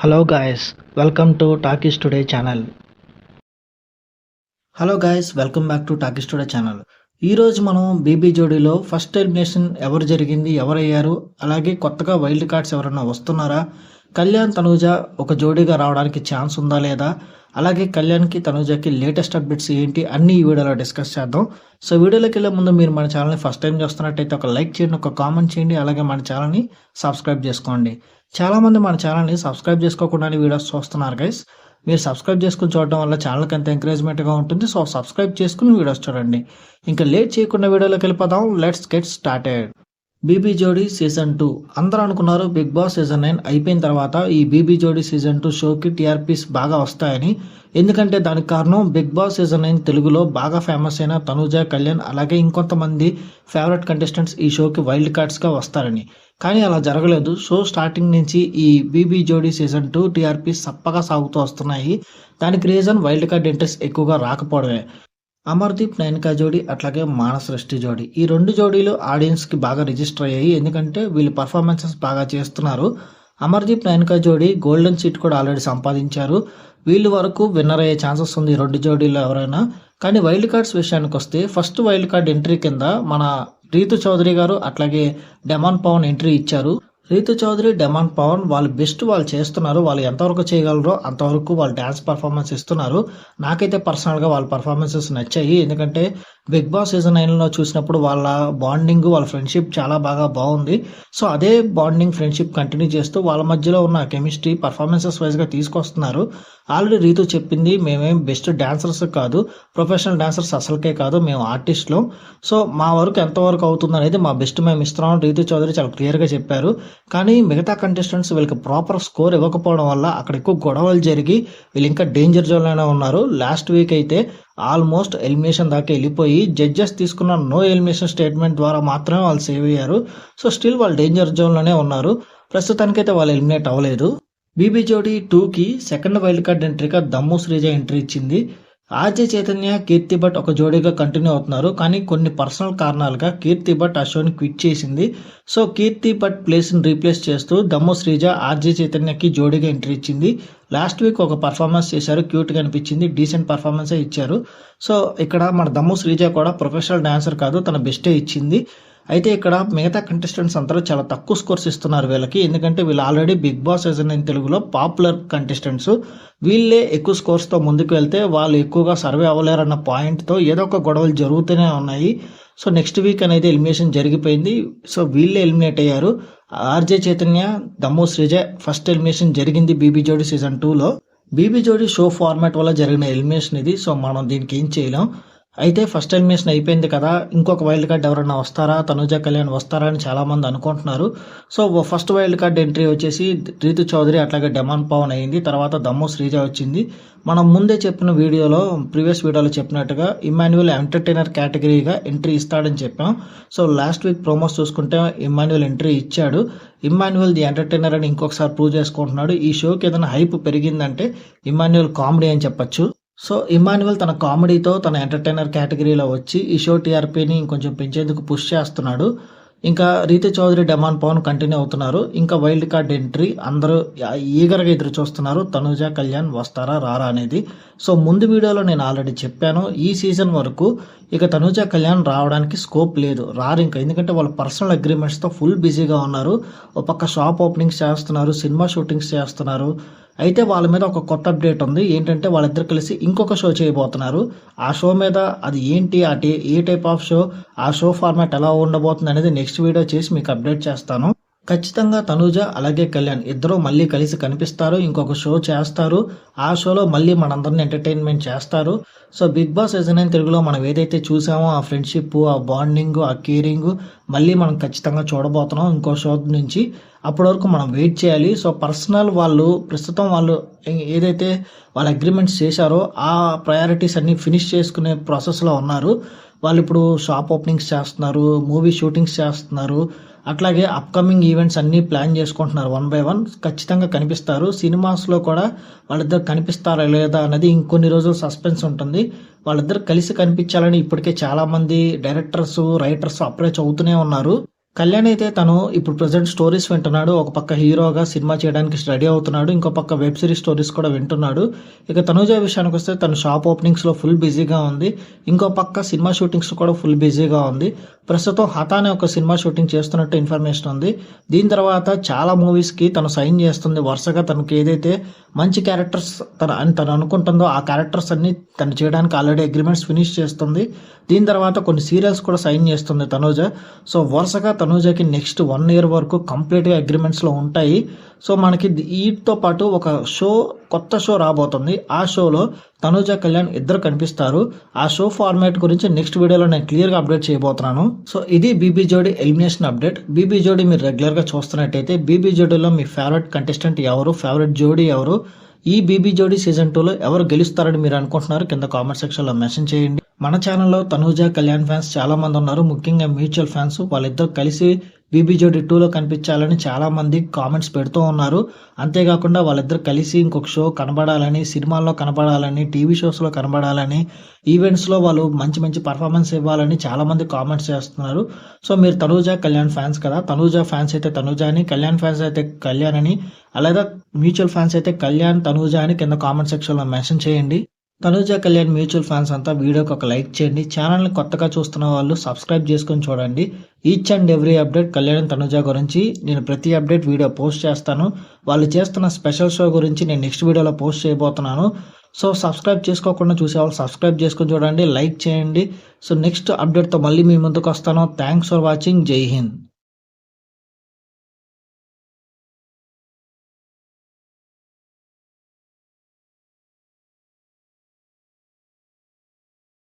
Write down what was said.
Hello guys, welcome to Talkies Today channel. Hello guys, welcome back to Talkies Today channel. ఈరోజు మనం BB జోడీలో first elimination ఎవరు జరిగింది ఎవరయ్యారు అలాగే కొత్తగా వైల్డ్ కార్డ్స్ ఎవరైనా వస్తున్నారా కళ్యాణ్ తనూజ ఒక జోడీగా రావడానికి ఛాన్స్ ఉందా లేదా అలాగే కళ్యాణ్కి తనూజకి లేటెస్ట్ అప్డేట్స్ ఏంటి అన్ని ఈ వీడియోలో డిస్కస్ చేద్దాం సో వీడియోలోకి వెళ్ళే ముందు మీరు మన ఛానల్ని ఫస్ట్ టైం చూస్తున్నట్టయితే ఒక లైక్ చేయండి ఒక కామెంట్ చేయండి అలాగే మన ఛానల్ని సబ్స్క్రైబ్ చేసుకోండి చాలామంది మన ఛానల్ని సబ్స్క్రైబ్ చేసుకోకుండానే వీడియోస్ చూస్తున్నారు గైస్ మీరు సబ్స్క్రైబ్ చేసుకుని చూడడం వల్ల ఛానల్కి ఎంత ఎంకరేజ్మెంట్గా ఉంటుంది సో సబ్స్క్రైబ్ చేసుకుని వీడియోస్ చూడండి ఇంకా లేట్ చేయకుండా వీడియోలోకి వెళ్ళిపోదాం let's get started BB Jodi season two అందరూ అనుకున్నారు బిగ్ బాస్ సీజన్ నైన్ అయిపోయిన తర్వాత ఈ బీబీ జోడీ సీజన్ టూ షోకి టీఆర్పీస్ బాగా వస్తాయని ఎందుకంటే దానికి కారణం బిగ్ బాస్ సీజన్ నైన్ తెలుగులో బాగా ఫేమస్ అయిన తనుజ కళ్యాణ్ అలాగే ఇంకొంతమంది ఫేవరెట్ కంటెస్టెంట్స్ ఈ షోకి వైల్డ్ కార్డ్స్గా వస్తారని కానీ అలా జరగలేదు షో స్టార్టింగ్ నుంచి ఈ BB Jodi season two TRPs సప్పగా సాగుతూ వస్తున్నాయి దానికి రీజన్ వైల్డ్ కార్డ్ ఇంట్రెస్ట్ ఎక్కువగా రాకపోవడమే అమర్దీప్ నయన్కా జోడీ అట్లాగే మానసృష్టి సృష్టి జోడీ ఈ రెండు జోడీలు ఆడియన్స్కి బాగా రిజిస్టర్ అయ్యాయి ఎందుకంటే వీళ్ళు పర్ఫార్మెన్సెస్ బాగా చేస్తున్నారు అమర్దీప్ నయన్కా జోడీ గోల్డెన్ సీట్ కూడా ఆల్రెడీ సంపాదించారు వీళ్ళు వరకు విన్నర్ అయ్యే ఛాన్సెస్ ఉంది రెండు జోడీలు ఎవరైనా కానీ వైల్డ్ కార్డ్స్ విషయానికి వస్తే ఫస్ట్ వైల్డ్ కార్డ్ ఎంట్రీ కింద మన రీతు చౌదరి గారు అట్లాగే డెమాన్ పవన్ ఎంట్రీ ఇచ్చారు రీతు చౌదరి డెమాండ్ పవన్ వాళ్ళు బెస్ట్ వాళ్ళు చేస్తున్నారు వాళ్ళు ఎంతవరకు చేయగలరో అంతవరకు వాళ్ళు డ్యాన్స్ పర్ఫార్మెన్స్ ఇస్తున్నారు నాకైతే పర్సనల్గా వాళ్ళ పర్ఫార్మెన్సెస్ నచ్చాయి ఎందుకంటే బిగ్ బాస్ సీజన్ నైన్లో చూసినప్పుడు వాళ్ళ బాండింగ్ వాళ్ళ ఫ్రెండ్షిప్ చాలా బాగా బాగుంది సో అదే బాండింగ్ ఫ్రెండ్షిప్ కంటిన్యూ చేస్తూ వాళ్ళ మధ్యలో ఉన్న కెమిస్ట్రీ పర్ఫార్మెన్సెస్ వైజ్గా తీసుకొస్తున్నారు ఆల్రెడీ రీతు చెప్పింది మేమేం బెస్ట్ డాన్సర్స్ కాదు ప్రొఫెషనల్ డాన్సర్స్ అసలుకే కాదు మేము ఆర్టిస్టులు సో మా వరకు ఎంతవరకు అవుతుంది అనేది మా బెస్ట్ మేము ఇస్తున్నాం రీతు చౌదరి చాలా క్లియర్గా చెప్పారు కానీ మిగతా కంటెస్టెంట్స్ వీళ్ళకి ప్రాపర్ స్కోర్ ఇవ్వకపోవడం వల్ల అక్కడ ఎక్కువ గొడవలు జరిగి వీళ్ళు ఇంకా డేంజర్ జోన్లోనే ఉన్నారు లాస్ట్ వీక్ అయితే ఆల్మోస్ట్ ఎలిమినేషన్ దాకా వెళ్ళిపోయి జడ్జెస్ తీసుకున్న నో ఎలిమినేషన్ స్టేట్మెంట్ ద్వారా మాత్రమే వాళ్ళు సేవ్ అయ్యారు సో స్టిల్ వాళ్ళు డేంజర్ జోన్లోనే ఉన్నారు ప్రస్తుతానికైతే వాళ్ళు ఎలిమినేట్ అవ్వలేదు బీబీ జోడీ టూకి సెకండ్ వైల్డ్ కార్డ్ ఎంట్రీగా దమ్ము శ్రీజ ఎంట్రీ ఇచ్చింది ఆర్జే చైతన్య కీర్తి భట్ ఒక జోడీగా కంటిన్యూ అవుతున్నారు కానీ కొన్ని పర్సనల్ కారణాలుగా కీర్తి భట్ ఆ షోని క్విట్ చేసింది సో కీర్తి భట్ ప్లేస్ని రీప్లేస్ చేస్తూ దమ్ము శ్రీజ ఆర్జే చైతన్యకి జోడీగా ఎంట్రీ ఇచ్చింది లాస్ట్ వీక్ ఒక పర్ఫార్మెన్స్ చేశారు క్యూట్గా అనిపించింది డీసెంట్ పర్ఫార్మెన్సే ఇచ్చారు సో ఇక్కడ మన దమ్ము శ్రీజ కూడా ప్రొఫెషనల్ డాన్సర్ కాదు తన బెస్టే ఇచ్చింది అయితే ఇక్కడ మిగతా కంటెస్టెంట్స్ అంతా చాలా తక్కువ స్కోర్స్ ఇస్తున్నారు వీళ్ళకి ఎందుకంటే వీళ్ళు already big boss season in తెలుగులో పాపులర్ కంటెస్టెంట్స్ వీళ్ళే ఎక్కువ స్కోర్స్తో ముందుకు వెళ్తే వాళ్ళు ఎక్కువగా సర్వే అవ్వలేరన్న పాయింట్తో ఏదో ఒక గొడవలు జరుగుతూనే ఉన్నాయి సో నెక్స్ట్ వీక్ అనేది ఎలిమినేషన్ జరిగిపోయింది సో వీళ్ళే ఎలిమినేట్ అయ్యారు RJ Chaitanya Dammu Sreeja first elimination జరిగింది బీబీ జోడి సీజన్ టూలో బీబీ జోడి షో ఫార్మాట్ వల్ల జరిగిన ఎలిమినేషన్ ఇది సో మనం దీనికి ఏం చేయలేం అయితే ఫస్ట్ ఎలిమినేషన్ అయిపోయింది కదా ఇంకొక వైల్డ్ కార్డ్ ఎవరైనా వస్తారా తనుజ కళ్యాణ్ వస్తారా అని చాలామంది అనుకుంటున్నారు so first wild card entry వచ్చేసి రీతు చౌదరి అట్లాగే డెమాన్ పవన్ అయింది తర్వాత దమ్ము శ్రీజ వచ్చింది మనం ముందే చెప్పిన వీడియోలో ప్రీవియస్ వీడియోలో చెప్పినట్టుగా ఇమాన్యువల్ ఎంటర్టైనర్ కేటగిరీగా ఎంట్రీ ఇస్తాడని చెప్పాం సో లాస్ట్ వీక్ ప్రోమోస్ చూసుకుంటే ఇమాన్యువల్ ఎంట్రీ ఇచ్చాడు ఇమాన్యువల్ ది ఎంటర్టైనర్ అని ఇంకొకసారి ప్రూవ్ చేసుకుంటున్నాడు ఈ షోకి ఏదైనా హైప్ పెరిగిందంటే ఇమాన్యువల్ కామెడీ అని చెప్పచ్చు సో ఇమాన్యువల్ తన కామెడీతో తన ఎంటర్టైనర్ కేటగిరీలో వచ్చి ఈ షో టీఆర్పీని ఇంకొంచెం పెంచేందుకు పుష్ చేస్తున్నాడు ఇంకా రీతి చౌదరి డెమాన్ పవన్ కంటిన్యూ అవుతున్నారు ఇంకా వైల్డ్ కార్డ్ ఎంట్రీ అందరూ ఈగర్గా ఎదురు చూస్తున్నారు తనుజ కళ్యాణ్ వస్తారా రారా అనేది సో ముందు వీడియోలో నేను ఆల్రెడీ చెప్పాను ఈ సీజన్ వరకు ఇక తనుజ కళ్యాణ్ రావడానికి స్కోప్ లేదు రారు ఇంకా ఎందుకంటే వాళ్ళ పర్సనల్ అగ్రిమెంట్స్తో ఫుల్ బిజీగా ఉన్నారు ఒక పక్క షాప్ ఓపెనింగ్స్ చేస్తున్నారు సినిమా షూటింగ్స్ చేస్తున్నారు అయితే వాళ్ళ మీద ఒక కొత్త అప్డేట్ ఉంది ఏంటంటే వాళ్ళిద్దరు కలిసి ఇంకొక షో చేయబోతున్నారు ఆ షో మీద అది ఏంటి ఆ ఏ టైప్ ఆఫ్ షో ఆ షో ఫార్మాట్ ఎలా ఉండబోతుంది అనేది నెక్స్ట్ వీడియో చేసి మీకు అప్డేట్ చేస్తాను ఖచ్చితంగా తనూజ అలాగే కళ్యాణ్ ఇద్దరు మళ్ళీ కలిసి కనిపిస్తారు ఇంకొక షో చేస్తారు ఆ షోలో మళ్ళీ మనందరిని ఎంటర్టైన్మెంట్ చేస్తారు so big boss season nine తెలుగులో మనం ఏదైతే చూసామో ఆ ఫ్రెండ్షిప్ ఆ బాండింగ్ ఆ కేరింగ్ మళ్ళీ మనం ఖచ్చితంగా చూడబోతున్నాం ఇంకో షో నుంచి అప్పటి వరకు మనం వెయిట్ చేయాలి సో పర్సనల్ వాళ్ళు ప్రస్తుతం వాళ్ళు ఏదైతే వాళ్ళు అగ్రిమెంట్స్ చేశారో ఆ ప్రయారిటీస్ అన్నీ ఫినిష్ చేసుకునే ప్రాసెస్లో ఉన్నారు వాళ్ళు ఇప్పుడు షాప్ ఓపెనింగ్స్ చేస్తున్నారు మూవీ షూటింగ్స్ చేస్తున్నారు అట్లాగే అప్కమింగ్ ఈవెంట్స్ అన్నీ ప్లాన్ చేసుకుంటున్నారు వన్ బై వన్ ఖచ్చితంగా కనిపిస్తారు సినిమాస్లో కూడా వాళ్ళిద్దరు కనిపిస్తారా లేదా అనేది ఇంకొన్ని రోజులు సస్పెన్స్ ఉంటుంది వాళ్ళిద్దరు కలిసి కనిపించాలని ఇప్పటికే చాలామంది డైరెక్టర్స్ రైటర్స్ అప్రోచ్ అవుతూనే ఉన్నారు కళ్యాణ్ అయితే తను ఇప్పుడు ప్రజెంట్ స్టోరీస్ వింటున్నాడు ఒక పక్క హీరోగా సినిమా చేయడానికి రెడీ అవుతున్నాడు ఇంకో పక్క వెబ్ సిరీస్ స్టోరీస్ కూడా వింటున్నాడు ఇక తనుజ విషయానికి వస్తే తను షాప్ ఓపెనింగ్స్లో ఫుల్ బిజీగా ఉంది ఇంకో పక్క సినిమా షూటింగ్స్ కూడా ఫుల్ బిజీగా ఉంది ప్రస్తుతం హత అనే ఒక సినిమా షూటింగ్ చేస్తున్నట్టు ఇన్ఫర్మేషన్ ఉంది దీని తర్వాత చాలా మూవీస్కి తను సైన్ చేస్తుంది వరుసగా తనకి ఏదైతే మంచి క్యారెక్టర్స్ తన అని తను అనుకుంటుందో ఆ క్యారెక్టర్స్ అన్ని తను చేయడానికి ఆల్రెడీ అగ్రిమెంట్స్ ఫినిష్ చేస్తుంది దీని తర్వాత కొన్ని సీరియల్స్ కూడా సైన్ చేస్తుంది తనూజ సో వరుసగా తనూజకి నెక్స్ట్ వన్ ఇయర్ వరకు కంప్లీట్గా అగ్రిమెంట్స్లో ఉంటాయి సో మనకి ఈతో పాటు ఒక షో కొత్త షో రాబోతుంది ఆ షోలో తనుజ కళ్యాణ్ ఇద్దరు కనిపిస్తారు ఆ షో ఫార్మాట్ గురించి నెక్స్ట్ వీడియోలో నేను క్లియర్గా అప్డేట్ చేయబోతున్నాను సో ఇది బీబీ జోడి ఎలిమినేషన్ అప్డేట్ బీబీ జోడి మీరు రెగ్యులర్గా చూస్తున్నట్టయితే బీబీ జోడీలో మీ ఫేవరెట్ కంటెస్టెంట్ ఎవరు ఫేవరెట్ జోడీ ఎవరు ఈ బీబీ జోడీ సీజన్ టూలో ఎవరు గెలుస్తారని మీరు అనుకుంటున్నారు కింద కామెంట్ సెక్షన్లో మెసేజ్ చేయండి మన ఛానల్లో తనుజ కళ్యాణ్ ఫ్యాన్స్ చాలామంది ఉన్నారు ముఖ్యంగా మ్యూచువల్ ఫ్యాన్స్ వాళ్ళిద్దరు కలిసి బీబీజోడి టూలో కనిపించాలని చాలామంది కామెంట్స్ పెడుతూ ఉన్నారు అంతేకాకుండా వాళ్ళిద్దరు కలిసి ఇంకొక షో కనబడాలని సినిమాల్లో కనబడాలని టీవీ షోస్లో కనబడాలని ఈవెంట్స్లో వాళ్ళు మంచి మంచి పర్ఫార్మెన్స్ ఇవ్వాలని చాలామంది కామెంట్స్ చేస్తున్నారు సో మీరు తనూజ కళ్యాణ్ ఫ్యాన్స్ కదా తనూజ ఫ్యాన్స్ అయితే తనూజ అని కళ్యాణ్ ఫ్యాన్స్ అయితే కళ్యాణ్ అని అలాగే మ్యూచువల్ ఫ్యాన్స్ అయితే కళ్యాణ్ తనూజ అని కింద కామెంట్ సెక్షన్లో మెన్షన్ చేయండి తనుజ కళ్యాణ్ మ్యూచువల్ ఫ్యాన్స్ అంతా వీడియోకి ఒక లైక్ చేయండి ఛానల్ని కొత్తగా చూస్తున్న వాళ్ళు సబ్స్క్రైబ్ చేసుకొని చూడండి each and every update Kalyan Tanuja గురించి నేను ప్రతి అప్డేట్ వీడియో పోస్ట్ చేస్తాను వాళ్ళు చేస్తున్న స్పెషల్ షో గురించి నేను నెక్స్ట్ వీడియోలో పోస్ట్ చేయబోతున్నాను సో సబ్స్క్రైబ్ చేసుకోకుండా చూసే వాళ్ళు సబ్స్క్రైబ్ చేసుకొని చూడండి లైక్ చేయండి సో నెక్స్ట్ అప్డేట్తో మళ్ళీ మీ ముందుకు వస్తాను thanks for watching Jai Hind